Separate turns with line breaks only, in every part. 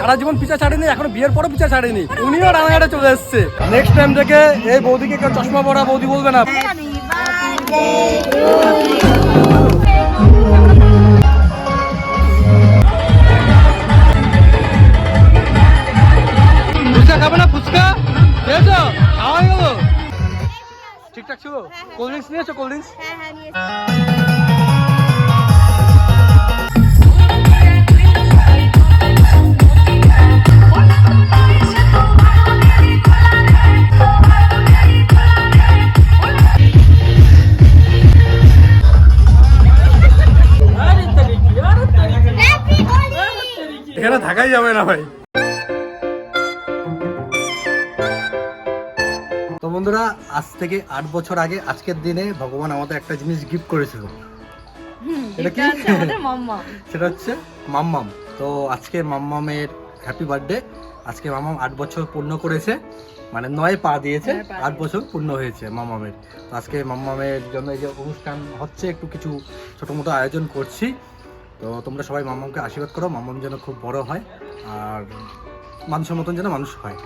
সারা জীবন পিছা ছাড়েনি এখন বিয়ের পরও পিছা ছাড়েনি। উনিও রানাঘাটে চলে এসছে। নেক্সট টাইম থেকে এই বৌদিকে কেউ চশমা পরা বৌদি বলবে না। খাবে না ফুচকা? খেয়েছো? খাওয়া গেল? ঠিকঠাক ছিল? কোল্ড ড্রিঙ্কস নিয়েছো? কোল্ড ড্রিঙ্কস
হ্যাঁ হ্যাঁ নিয়ে
এখানে থাকাই যাবে না ভাই। তো বন্ধুরা আজ থেকে আট বছর আগে আজকের দিনে ভগবান আমাদের একটা জিনিস গিফট করেছিল। এটা কি? সেটা হচ্ছে মাম্মাম। তো আজকে মাম্মামের হ্যাপি বার্থডে আজকে মাম্মাম আট বছর পূর্ণ করেছে। মানে নয় পা দিয়েছে আট বছর পূর্ণ হয়েছে মাম্মামের। আজকে মাম্মামের জন্য এই যে অনুষ্ঠান হচ্ছে একটু কিছু ছোটো মোটো আয়োজন করছি। তো তোমরা সবাই মাম্মামকে আশীর্বাদ করো মামুম যেন খুব বড় হয় আর মানুষের মতন যেন মানুষ হয়।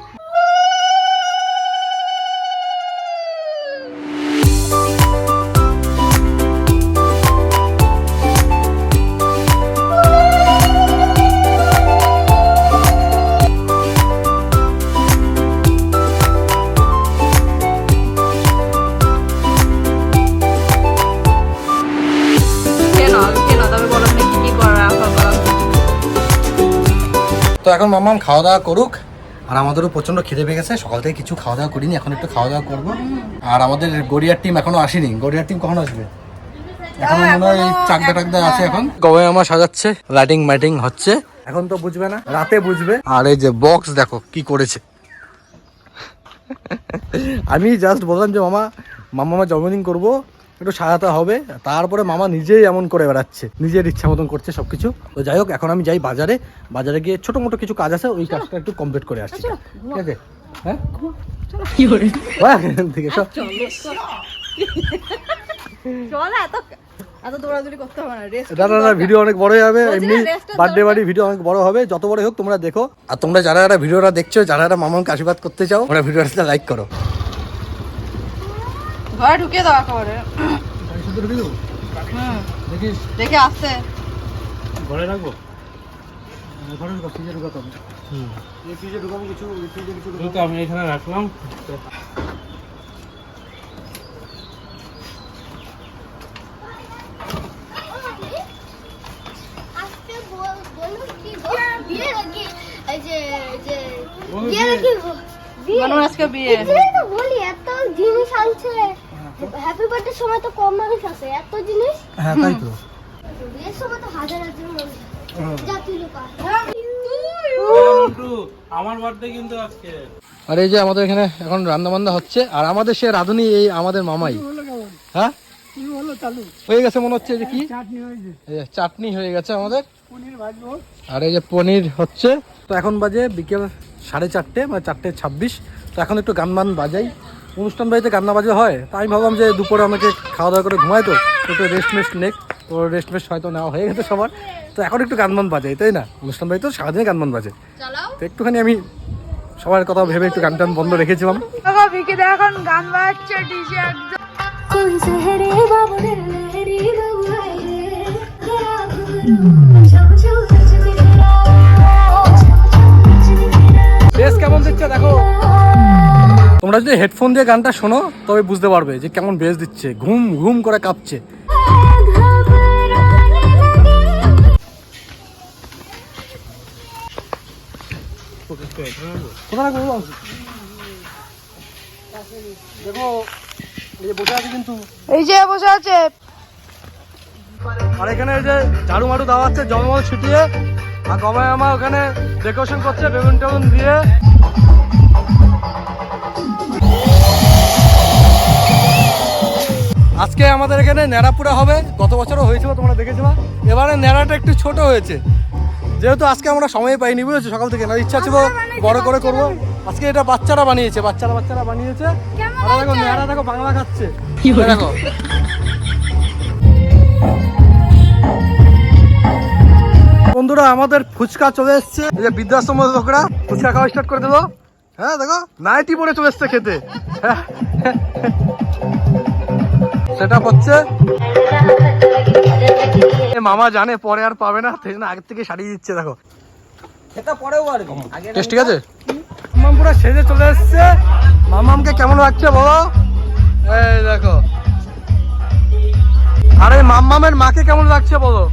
এখন মাম্মাম খাওয়া দাওয়া করুক। আর আমাদেরও প্রচণ্ড খিদে পেয়ে গেছে। সকাল থেকে কিছু খাওয়া দাওয়া করিনি এখন একটু খাওয়া দাওয়া করব। আর আমাদের গড়িয়ার টিম এখনও আসেনি। গড়িয়ার টিম কখন আসবে? এখন মনে হয় চাকদা টাকদা আছে এখন। কবে আমার সাজাচ্ছে লাইটিং মাইটিং হচ্ছে। এখন তো বুঝবে না রাতে বুঝবে। আর এই যে বক্স দেখো কি করেছে। আমি জাস্ট বললাম যে মামা মামা জন্মদিন করব। একটু সাজাতে হবে। তারপরে মামা নিজেই এমন করে বেড়াচ্ছে। নিজের ইচ্ছা মতন করছে সবকিছু। তো যাই হোক এখন আমি যাই বাজারে। বাজারে গিয়ে ছোট মোটো কিছু কাজ আছে ওই কাজটা একটু কমপ্লিট করে আসছি। ঠিক আছে? হ্যাঁ? ভিডিও অনেক বড় হবে এমনি বার্থডে বাড়ি ভিডিও অনেক বড় হবে। যত বড় হোক তোমরা দেখো। আর তোমরা যারা যারা ভিডিওটা দেখছ যারা যারা মামাকে আশীর্বাদ করতে চাও তোমরা ভিডিওটা লাইক করো।
ঘরে ঢুকিয়ে দাও একেবারে।
দেখিস।
দেখে আসছে।
ঘরে রাখব? ঘরে ঢুকাবো ফ্রিজে ঢুকাতে হবে। এই ফ্রিজে ঢুকাবো কিছু এই ফ্রিজে কিছু ঢুকাবো।
আমি এখানে রাখলাম।
কি যে- যে?
মানুষ আজকে বিয়ে।
তো বলি, এত জিনিস আনছে। হ্যাপি বার্থডে সময় তো কম মানুষ আছে এত জিনিস?
হ্যাঁ তাই তো।
বিয়ের সময় তো হাজার হাজার মানুষ। যা তুই লুকা।
মন্টু, আমার বার্থডে কিন্তু আজকে।
আর এই যে আমাদের এখানে এখন রান্না বান্না হচ্ছে আর আমাদের সে রাঁধুনি এই আমাদের মামাই। হ্যাঁ? হয়ে গেছে মনে হচ্ছে যে কি? চাটনি হয়ে গেছে আমাদের। আর এই যে পনির হচ্ছে। তো এখন বাজে বিকেল সাড়ে চারটে মানে চারটে ছাব্বিশ। তো এখন একটু গান বান বাজাই। অনুষ্ঠান বাড়িতে গান না বাজা হয়? তাই আমি ভাবলাম যে দুপুরে আমাকে খাওয়া দাওয়া করে ঘুমাই তো একটু রেস্ট মেস্ট নেক। তো রেস্ট মেস্ট হয়তো নেওয়া হয়ে গেছে সবার। তো এখন একটু গান বান বাজাই তাই না? অনুষ্ঠান বাড়িতে তো সারাদিনে গান বান বাজে তো একটুখানি আমি সবার কথা ভেবে একটু গান টান বন্ধ রেখেছিলাম।
এখন গান বাজছে ডিজে একদম।
কেমন দিচ্ছে দেখো। তোমরা যদি হেডফোন দিয়ে গানটা শোনো তবে বুঝতে পারবে যে কেমন বেস দিচ্ছে। ঘুম ঘুম করে কাঁপছে। এই যে বসে আছে আর এখানে যে ঝাড়ু মাড়ু দেওয়া হচ্ছে জমজল ছিটিয়ে। আর গমায় আমার ওখানে ডেকোরেশন করছে বেগুন টেগুন দিয়ে। আজকে আমাদের এখানে ন্যাড়াপুরা হবে গত বছরও হয়েছিল তোমরা দেখেছিলা। এবারে ন্যাড়াটা একটু ছোট হয়েছে। যেহেতু আজকে আমরা সময় পাইনি বুঝেছ? সকাল থেকে না ইচ্ছা ছিল বড় করে করব। আজকে এটা বাচ্চারা বানিয়েছে বাচ্চারা বাচ্চারা বানিয়েছে। আর দেখো ন্যাড়া দেখো বাংলা খাচ্ছে। দেখো। বন্ধুরা বন্ধুরা আমাদের ফুচকা চলে এসছে। এই যে বৃদ্ধাশ্রম লোকরা ফুচকা খাওয়া স্টার্ট করে দিলো। হ্যাঁ দেখো নাইটি পরে চলে এসছে খেতে। সেটা হচ্ছে? এ মামা জানে পরে আর পাবে না সেই জন্য আগের থেকে সারিয়ে দিচ্ছে দেখো। টেস্ট ঠিক আছে? মামাম পুরো সেজে চলে এসছে। মামামকে কেমন লাগছে বলো? এই দেখো। আরে মাম্মামের মাকে কেমন লাগছে বলো?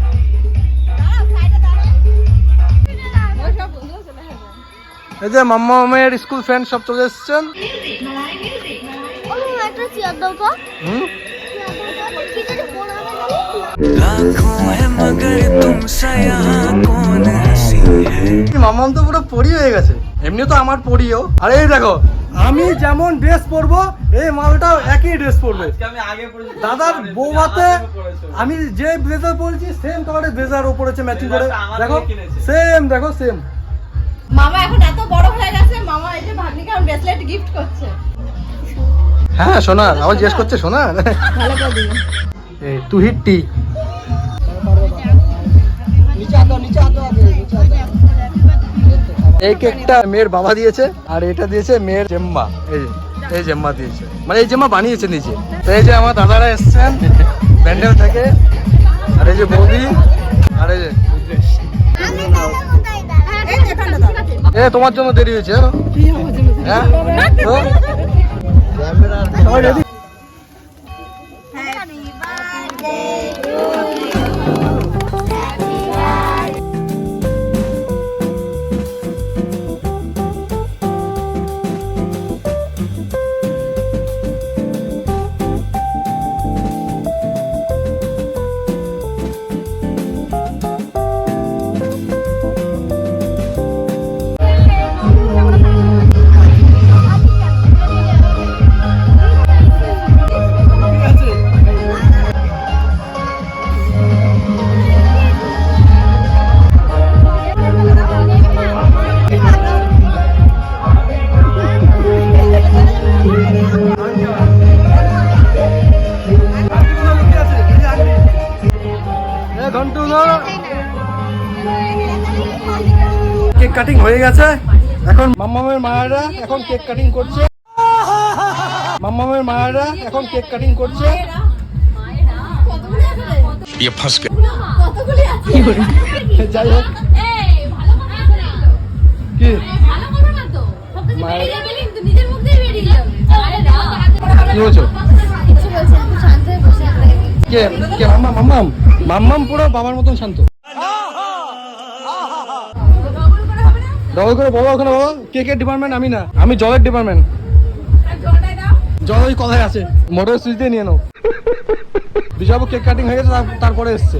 এই যে মাম্মামের স্কুল ফ্রেন্ড সব চলে এসছেন। হুম? মামাম তো পুরো পরি হয়ে গেছে। এমনি তো আমার পরিও আরে এই দেখো আমি যেমন ড্রেস পরবো এই মালটাও একই ড্রেস পরবে। দাদার বৌমাতে আমি যে ব্লেজার পরেছি সেম কালারের ব্লেজার ও পরেছে ম্যাচিং করে। দেখো সেম দেখো সেম
মামা এখন এত বড় হয়ে গেছে মামা এই যে ভাগ্নিকে ব্রেসলেট গিফট করছে।
হ্যাঁ সোনা আবার জিজ্ঞেস করছে সোনা?
ভালো করে
টি। এই কেকটা মেয়ের বাবা দিয়েছে আর এটা দিয়েছে মেয়ের জেম্মা। এই যে এই জেম্মা দিয়েছে। মানে এই জেম্মা বানিয়েছে নিজে। তো এই যে আমার দাদারা এসছেন ব্যান্ডেল থেকে। আর এই যে বৌদি আর এই যে এ তোমার জন্য দেরি হয়েছে। হ্যাঁ? তো? কেক কাটিং হয়ে গেছে। এখন মাম্মামের মায়েরা এখন কেক কাটিং করছে। মাম্মামের মায়েরা এখন কেক কাটিং করছে। যাই হোক। কি? বলছো কে কে, মাম্মা, মাম্মাম? মাম্মাম পুরো বাবার মতন শান্ত। ডবল করে বলো ওখানে, বাবা। কে কে ডিপার্টমেন্ট আমি না। আমি জলের ডিপার্টমেন্ট জল ওই কথায় আছে। মোটর সুইচ দিয়ে নিয়ে নাও। বিশাবু কেক কাটিং হয়ে গেছে, তার- তারপরে এসছে।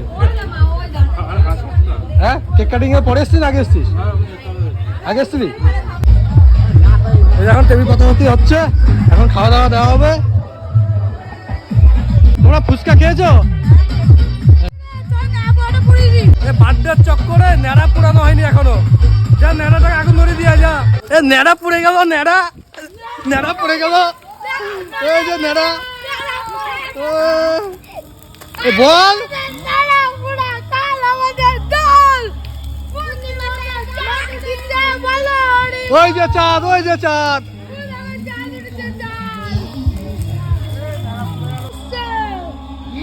হ্যাঁ? কেক কাটিং এর পরে এসছিস? আগে এসছিস? আগে এসছিলি? এখন টেবিল কথাবার্তি হচ্ছে। এখন খাওয়া দাওয়া দেওয়া হবে। তোমরা ফুচকা খেয়েছো? চক্করে পুরানো হয়নি এখনও। যা নেড়াটাকে আগুন ধরে দিয়া যা। এ নেড়া পুড়ে গেল নেড়া নেড়া পুড়ে গেল। এই যে নেড়া ও, এ বল। ওই যে চাঁদ ওই যে চাঁদ।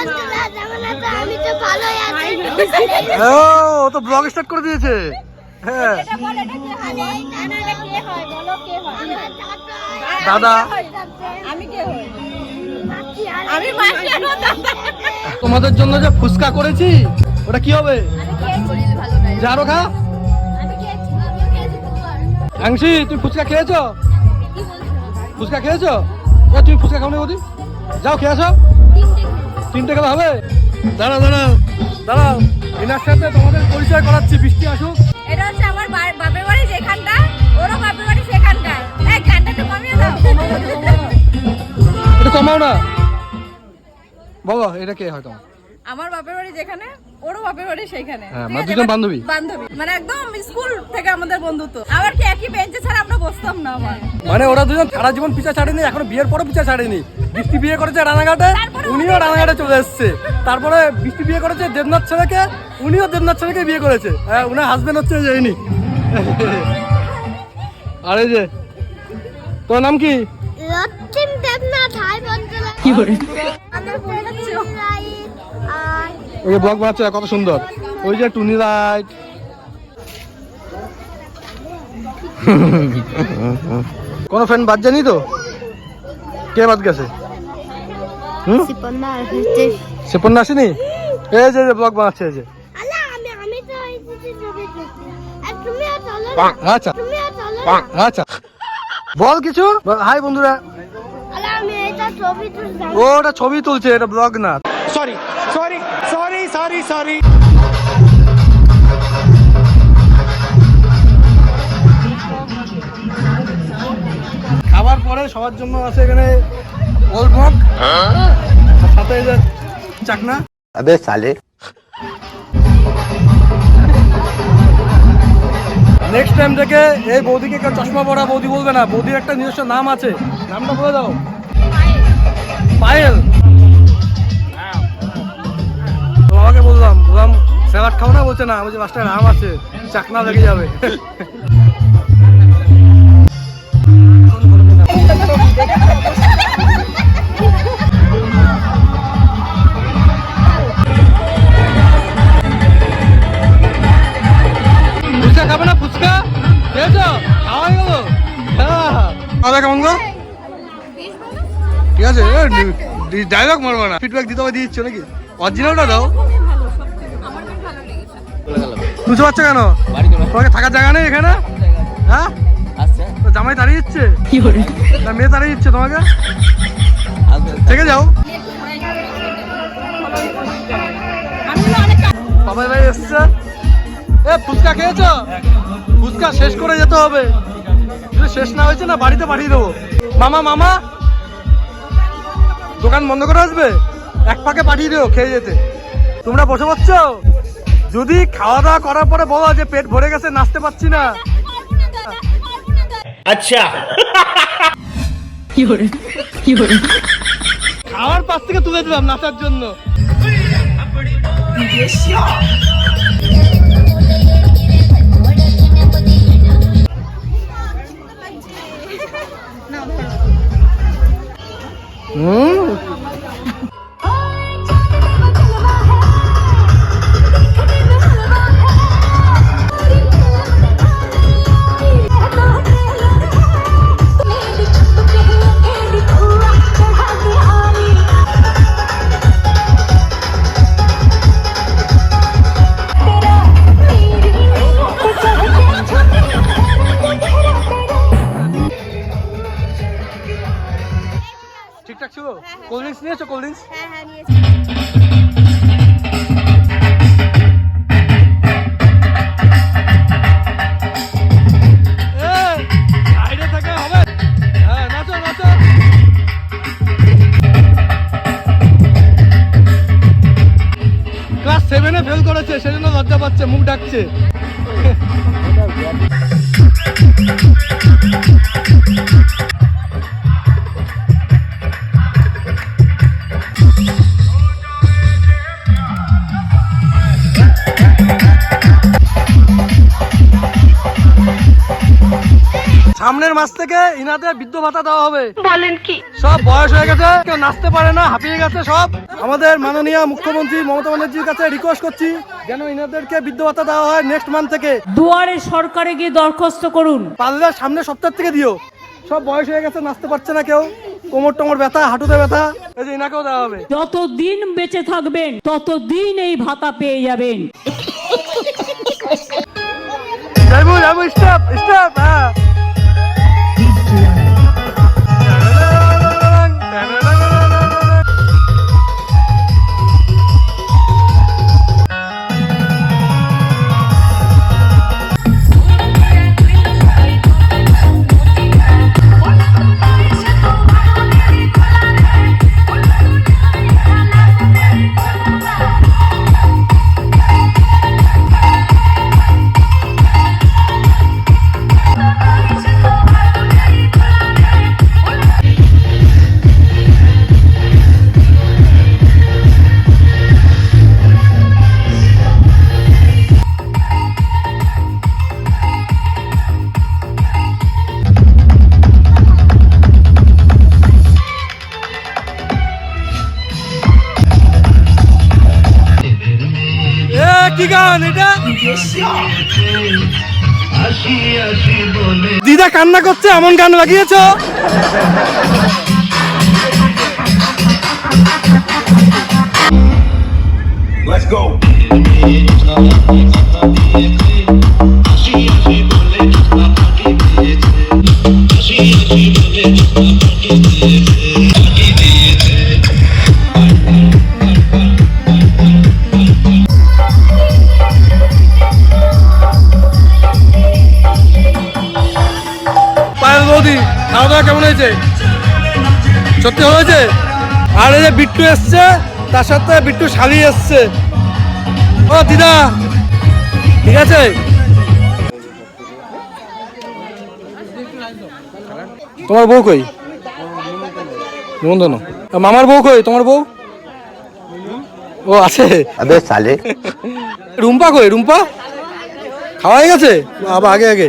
আছি
ও তো ব্লগ স্টার্ট করে দিয়েছে। হ্যাঁ।
হয় হয় হয়
দাদা। তোমাদের জন্য যে ফুচকা করেছি, ওটা কি হবে? যারো খা। আংশি তুমি ফুচকা খেয়েছো? ফুচকা খেয়েছো? তুমি ফুচকা খাও না বৌদি? যাও, খেয়ে আসো। তিনটে খেলা হবে? দাঁড়া দাঁড়া দাঁড়া এনার সাথে তোমাদের পরিচয় করাচ্ছি বৃষ্টি আসুক।
এটা হচ্ছে আমার বাপের বাড়ি যেখানটা ওরও বাপের বাড়ি
সেখানটা। এই গানটা একটু কমিয়ে কমাও না। বাবা এটা কে হয় তোমার?
আমার বাপের বাড়ি যেখানে ওরও বাপের বাড়ি সেখানে
হ্যাঁ,
ঠিক
মানে দুজন বান্ধবী?
বান্ধবী। মানে একদম স্কুল থেকে আমাদের বন্ধুত্ব। আবার কি একই বেঞ্চে ছাড়া আমরা বসতাম না আমার
মানে ওরা দুজন সারা জীবন পিছা ছাড়েনি এখনও বিয়ের পরও পিছা ছাড়েনি। বৃষ্টি বিয়ে করেছে রানাঘাটে উনিও রানাঘাটে চলে এসছে। তারপরে বৃষ্টি বিয়ে করেছে দেবনাথ ছেলেকে উনিও দেবনাথ ছেলেকে বিয়ে করেছে। হ্যাঁ উনার হাজবেন্ড হচ্ছে যাইনি আরে যে তোর নাম কি?
কি করে?
ওই ব্লগ বানাচ্ছে কত সুন্দর। ওই যে টুনি লাইট কোনো ফ্রেন্ড বাদ জানি তো? কে বাদ গেছে?
সিপন্না
আসেনি? এই যে ব্লগ বানাচ্ছে এই যে। আচ্ছা। আচ্ছা। বল কিছু। হাই বন্ধুরা। ওটা ছবি তুলছে এটা ব্লগ না।
সরি সরি
খাবার পরে সবার জন্য আছে এখানে ওল্ড মগ। সাথে চাকনা।
আবে সালে।
নেক্সট টাইম থেকে এই বৌদিকে চশমা পরা বৌদি বলবে না বৌদির একটা নিজস্ব নাম আছে। নামটা বলে দাও। পায়েল। তো বাবাকে বললাম বললাম স্যালাড খাও না? বলছে না বলছে মাস্টার নাম আছে চাকনা লেগে যাবে। খাবে না ফুচকা? খেয়েছো? খাওয়া গেল হ্যাঁ। কেমন গো? ঠিক আছে ডায়লগ মারবো না। ফিডব্যাক দিতে হবে দিচ্ছ নাকি? অরিজিনালটা দাও। বুঝতে পারছ কেন? তোমাকে থাকার জায়গা নেই এখানে? হ্যাঁ? তো জামাই তাড়িয়ে দিচ্ছে?
কি করে?
না মেয়ে তাড়িয়ে দিচ্ছে তোমাকে? থেকে যাও। বাবাই ভাই এসছে। এ ফুচকা খেয়েছো? ফুচকা শেষ করে যেতে হবে। যদি শেষ না হয়েছে না বাড়িতে পাঠিয়ে দেবো। মামা মামা? দোকান বন্ধ করে আসবে? এক পাকে পাঠিয়ে দিও খেয়ে যেতে। তোমরা বসে পড়ছ? যদি খাওয়া দাওয়া করার পরে বলো যে পেট ভরে গেছে নাচতে পারছি না।
আচ্ছা।
কি কি
খাওয়ার পাশ থেকে তুলে দিলাম নাচার জন্য। হুম? কোল্ড ড্রিঙ্কস নিয়েছো কোল্ড ড্রিঙ্কস
হ্যাঁ হ্যাঁ নিয়েছি
সামনের মাস থেকে ইনাদের বৃদ্ধ ভাতা দেওয়া হবে। বলেন কি? সব বয়স হয়ে গেছে কেউ নাচতে পারে না হাঁপিয়ে গেছে সব। আমাদের মাননীয় মুখ্যমন্ত্রী মমতা ব্যানার্জির কাছে রিকোয়েস্ট করছি যেন ইনাদেরকে বৃদ্ধ ভাতা দেওয়া হয় নেক্সট মান্থ থেকে।
দুয়ারে সরকারে গিয়ে দরখাস্ত করুন।
পারলে সামনের সপ্তাহ থেকে দিও। সব বয়স হয়ে গেছে নাচতে পারছে না কেউ। কোমর টোমর ব্যথা হাঁটুতে ব্যথা। এই যে ইনাকেও দেওয়া হবে।
যত দিন বেঁচে থাকবেন তত দিন এই ভাতা পেয়ে যাবেন।
যাইবো যাইবো স্টপ স্টপ হ্যাঁ। দিদা কান্না করছে এমন গান লাগিয়েছ? পায়েল সত্যি হয়েছে আর এই যে বিট্টু এসছে তার সাথে বিট্টু শালি এসছে। ও দিদা। ঠিক আছে? তোমার বউ কই? নন্দন মামার বউ কই? তোমার বউ? ও আছে।
আবে সালে
রুম্পা কই? রুম্পা? খাওয়াই গেছে? আবার আগে আগে।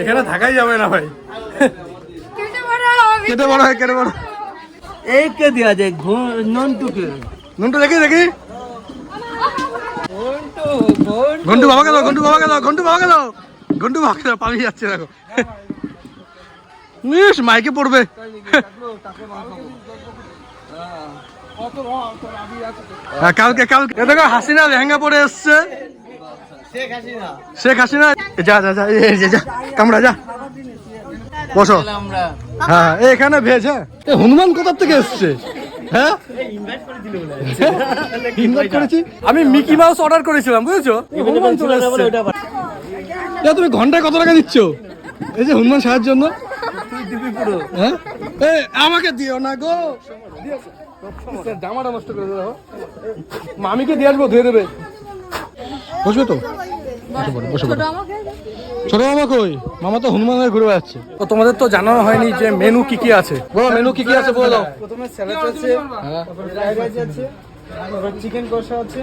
এখানে থাকাই যাবে না। ভাই।
কেটে
বড় হয় কেটে বড়
এই কে দেওয়া যায় নন্টুকে।
নন্টু দেখি দেখি। ঘন্টু বাবা গেল ঘন্টু বাবা গেল ঘন্টু বাবা গেল ঘন্টু বাবা গেল পালিয়ে যাচ্ছে দেখো। ইস মাইকে পড়বে। হ্যাঁ, কালকে কালকে। দেখো হাসিনা লেহেঙ্গা পরে এসছে। শেখ হাসিনা। যা যা যা এই যে যা কামড়া যা। বসো। হ্যাঁ এই এখানে ভেজ হ্যাঁ। এ হনুমান কোথার থেকে এসছে? হ্যাঁ? ইনভাইট করেছি। আমি মিকি মাউস অর্ডার করেছিলাম বুঝেছ? হনুমান চলে এসছে। যা তুমি ঘন্টায় কত টাকা দিচ্ছ? এই যে হনুমান সাহায্যের জন্য। হ্যাঁ? এ আমাকে দিও না গো। জামাটা নষ্ট করে দেবো মামিকে দিয়ে আসব ধুয়ে দেবে। বসবে তো। ছোট মামা কই? মামা তো হনুমান ঘুরে বেড়াচ্ছে। তো তোমাদের তো জানানো হয়নি যে মেনু কি কি আছে। বলো মেনু কি কি আছে বলে দাও।
প্রথমে স্যালাড আছে
হ্যাঁ।
তারপরে ফ্রাইড রাইস আছে তারপরে চিকেন কষা আছে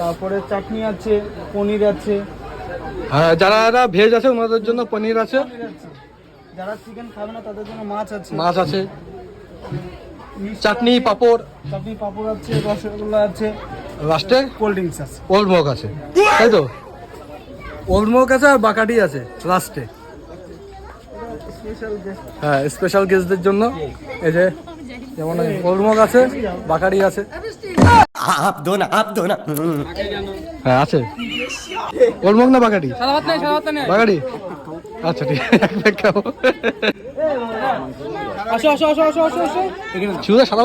তারপরে চাটনি আছে পনির আছে।
হ্যাঁ যারা যারা ভেজ আছে ওনাদের জন্য পনির আছে।
যারা চিকেন খাবে না তাদের জন্য মাছ আছে।
মাছ আছে। চাটনি পাঁপড়।
চাটনি পাঁপড় আছে রসগোল্লা আছে।
লাস্টে
কোল্ড ড্রিঙ্কস আছে।
ওল্ড মগ আছে। তাই তো? ওল্ড মগ আছে আর বাকাটি আছে লাস্টে হ্যাঁ স্পেশাল গেস্টদের জন্য এই যে যেমন ওল্ড মগ আছে বাকাটি আছে।
আপ দো না আপ দো না
হ্যাঁ আছে। ওল্ড মগ না বাকাটি বাকাটি আচ্ছা ঠিক এক খাব।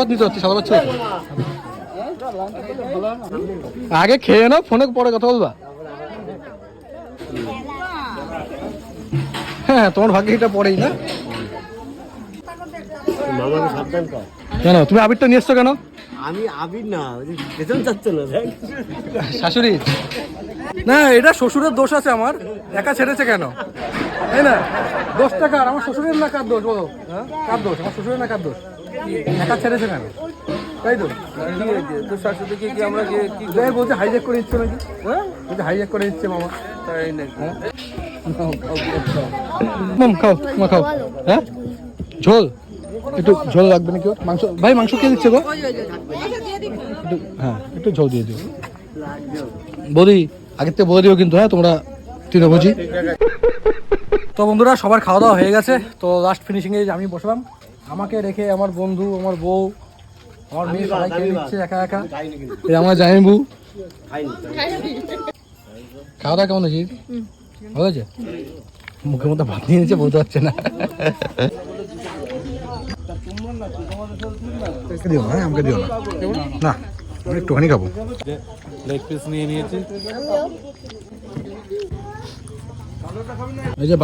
নিতে হচ্ছে সাদা ভাত আগে খেয়ে নাও ফোনে পরে কথা বলবা। হ্যাঁ তোমার ভাগ্যে এটা পড়েই না কেন? তুমি আবিরটা নিয়ে এসছো কেন?
আমি আবির না বেতন চাচ্ছে না
শাশুড়ি। না এটা শ্বশুরের দোষ আছে আমার। একা ছেড়েছে কেন? তাই না? দোষটা কার? আমার শ্বশুরের না কার দোষ বলো? হ্যাঁ? কার দোষ? আমার শ্বশুরের না কার দোষ? একা ছেড়েছে কেন? তাই তো?
তোর শাশুড়িকে কি আমরা কি কি
যাই বলছে হাইজ্যাক করে দিচ্ছে নাকি? হ্যাঁ? বলছে হাইজ্যাক করে দিচ্ছে মামা।
তাই নাকি?
মাম খাও মা খাও। হ্যাঁ? ঝোল? একটু ঝোল লাগবে নাকি? মাংস ভাই মাংস কে দিচ্ছে গো। হ্যাঁ একটু ঝোল দিয়ে দিও। বৌদি আগের থেকে বলে দিও কিন্তু হ্যাঁ তোমরা তৃণভোজি। তো বন্ধুরা সবার খাওয়া দাওয়া হয়ে গেছে। তো লাস্ট ফিনিশিংয়ে আমি বসলাম। আমাকে রেখে আমার বন্ধু আমার বউ আমার মেয়ে সবাই খেয়ে নিচ্ছে একা একা। এই আমার জামাইবু খাওয়া দাওয়া কেমন হয়েছে? ভালো হয়েছে? মুখের মধ্যে ভাত নিয়ে নিচ্ছে বলতে পারছে না। দিও না হ্যাঁ আমাকে দিও না। না আমি একটুখানি খাব।
লেগ পিস নিয়ে নিয়েছি।
এই যে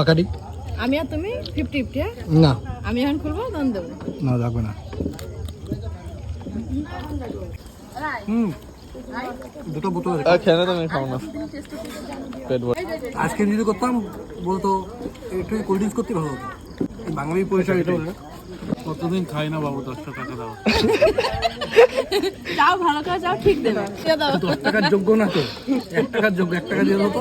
আমি আর তুমি ফিফটি ফিফটি
না।
আমি এখন খুলবো তখন দেবো।
না লাগবে না। হুম। দুটো বোতল
খেলে তুমি খাও না। পেট ভরে।
আজকে যদি করতাম বলতো একটু কোল্ড ড্রিঙ্কস করতে ভালো হতো। এই বাঙালি পয়সা এটা
কতদিন খাই না বাবু দশটা টাকা দাও।
যাও ভালো করে যাও ঠিক দেবে।
দশ টাকার যোগ্য না তো? এক টাকার যোগ্য এক টাকা দিয়ে হতো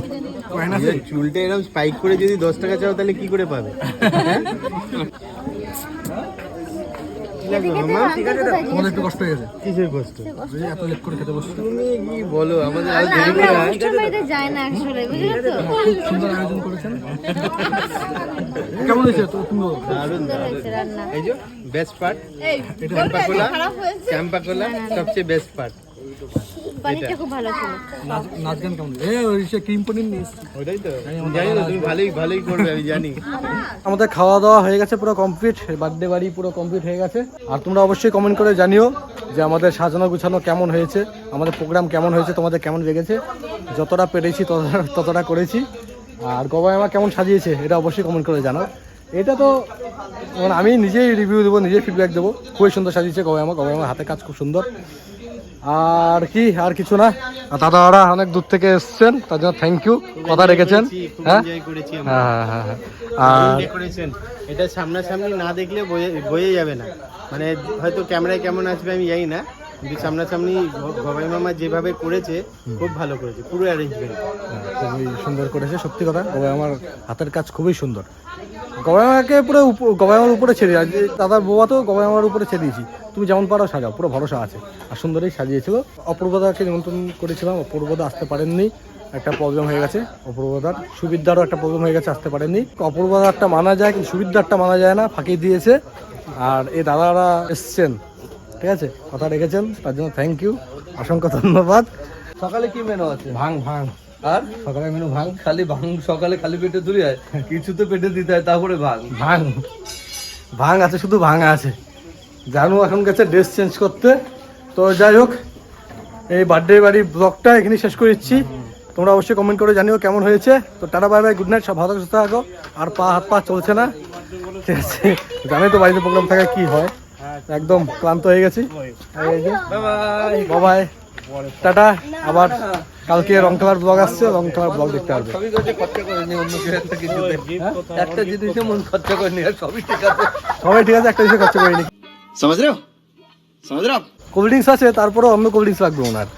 কয়েন আছে
চুলটা এরকম স্পাইক করে যদি দশ টাকা চাও তাহলে কি করে পাবে?
তোমাদের একটু কষ্ট হয়ে
কিসের কষ্ট?
এত লেট করে খেতে বসছো?
তুমি কি বলো? আমাদের আরও দেরি করে।
যায় না আসলে বুঝলে তো?
খুব সুন্দর আয়োজন করেছেন। কেমন হয়েছে তো তুমি?
দারুণ
রান্না।
এই যে বেস্ট পার্ট
এই
সবচেয়ে বেস্ট পার্ট
পানিটা খুব ভালো ছিল।
নাচ নাচ গান কেমন? এ ওই সে ক্রিম পনির নিস
ওটাই তো। জানি তো তুমি ভালোই ভালোই করবে আমি জানি।
আমাদের খাওয়া দাওয়া হয়ে গেছে পুরো কমপ্লিট বার্থডে বাড়ি পুরো কমপ্লিট হয়ে গেছে। আর তোমরা অবশ্যই কমেন্ট করে জানিও যে আমাদের সাজানো গুছানো কেমন হয়েছে আমাদের প্রোগ্রাম কেমন হয়েছে তোমাদের কেমন লেগেছে। যতটা পেরেছি ততটা ততটা করেছি। আর গবাই আমার কেমন সাজিয়েছে এটা অবশ্যই কমেন্ট করে জানাও। এটা তো মানে আমি নিজেই রিভিউ দেবো নিজেই ফিডব্যাক দেবো। খুবই সুন্দর সাজিয়েছে গবাই আমার গবাই আমার হাতে কাজ খুব সুন্দর। আর কি আর কিছু না? দাদারা অনেক দূর থেকে এসছেন তার জন্য থ্যাংক ইউ কথা রেখেছেন। হ্যাঁ?
এনজয়
হ্যাঁ হ্যাঁ হ্যাঁ আর
এটা সামনাসামনি না দেখলে বোঝা- বোঝাই যাবে না। মানে হয়তো ক্যামেরায় কেমন আসবে আমি জানি না কিন্তু সামনাসামনি গবাই মামা যেভাবে করেছে খুব ভালো করেছে পুরো অ্যারেঞ্জমেন্ট
হ্যাঁ, খুবই সুন্দর করেছে সত্যি কথা। গবাই আমার হাতের কাজ খুবই সুন্দর। গবাই পুরো উপ- গবাই উপরে ছেড়ে দাদার বৌয়া তো গবাই উপরে ছেড়ে দিয়েছি। তুমি যেমন পারো সাজাও পুরো ভরসা আছে। আর সুন্দরই সাজিয়েছিল। অপূর্বদাকে নিমন্ত্রণ করেছিলাম অপূর্বদা আসতে পারেননি। একটা প্রবলেম হয়ে গেছে অপূর্বদার সুবিদ্যারও একটা প্রবলেম হয়ে গেছে আসতে পারেননি। অপূর্বদারটা মানা যায় কিন্তু সুবিদ্যারটা মানা যায় না ফাঁকি দিয়েছে। আর এই দাদারা এসছেন ঠিক আছে? কথা রেখেছেন তার জন্য থ্যাংক ইউ অসংখ্য ধন্যবাদ।
সকালে কি মেনু আছে?
ভাং ভাং
আর
সকালে মেনু ভাং
খালি ভাং সকালে খালি পেটে তুলি হয়। কিছু তো পেটে দিতে হয় তারপরে ভাং
ভাং ভাং আছে শুধু ভাঙা আছে। জানু এখন গেছে ড্রেস চেঞ্জ করতে। তো যাই হোক এই বার্থডে বাড়ি ব্লগটা এখানে শেষ করে দিচ্ছি। তোমরা অবশ্যই কমেন্ট করে জানিও কেমন হয়েছে। তো tata bye bye good night সব ভালো সুস্থ থাকো। আর পা হাত পা চলছে না। ঠিক আছে জানোই তো বাড়িতে প্রোগ্রাম থাকা কি হয়। একদম ক্লান্ত হয়ে গেছি। বাবাই টাটা আবার কালকে রং খেলার ব্লগ আসছে রং খেলার ব্লগ দেখতে পারবে
একটা হ্যাঁ? জিনিসে মন খরচা করিনি সবই ঠিক আছে।
সবাই ঠিক আছে একটা জিনিসে খরচা করিনি
সমাজ রে সমাজ
কোল্ড ড্রিঙ্কস আছে তারপরেও অন্য কোল্ড ড্রিঙ্কস লাগবে ওনার।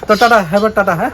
তো টাটা হ্যাঁ টাটা হ্যাঁ?